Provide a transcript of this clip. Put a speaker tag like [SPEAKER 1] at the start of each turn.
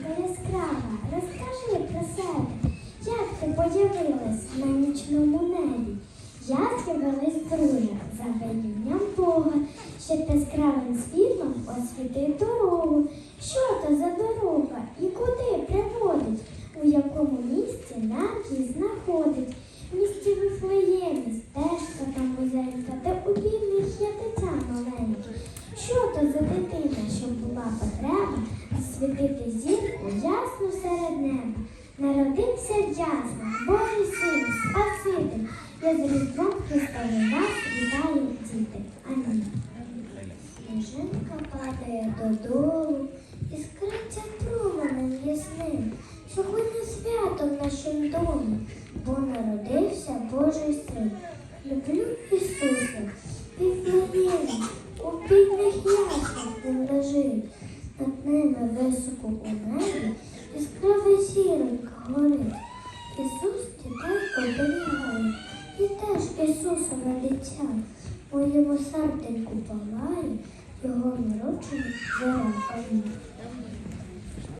[SPEAKER 1] зіронька яскрава, розкажи про себе, як ти появилась на нічному небі? Я з'явилась друга за велінням Бога, щоб яскравим світлом освітив дорогу. Що то за дорога і куди приводить? У якому місці нам її знаходить? В місті Вифлеємі, стежка там вузенька, де у бідних є дитя маленьке. Що то за дитина, щоб була ясно серед неба? Народився ясно, Божий син, Спаситель. Я з Різдвом Христовим вас вітаю, діти. Амінь. Сніжинка падає додолу, іскриться променем ясним. Сьогодні свято в нашому домі, бо народився Божий син. Люблю Ісуса, Віфлеємі, у бідних яснах він лежить. Над ними високо у небі яскрава зіронька горить. Ісус дітей оберігає, і теж Ісусове дитя. Моєму серденьку палає, його народження палає.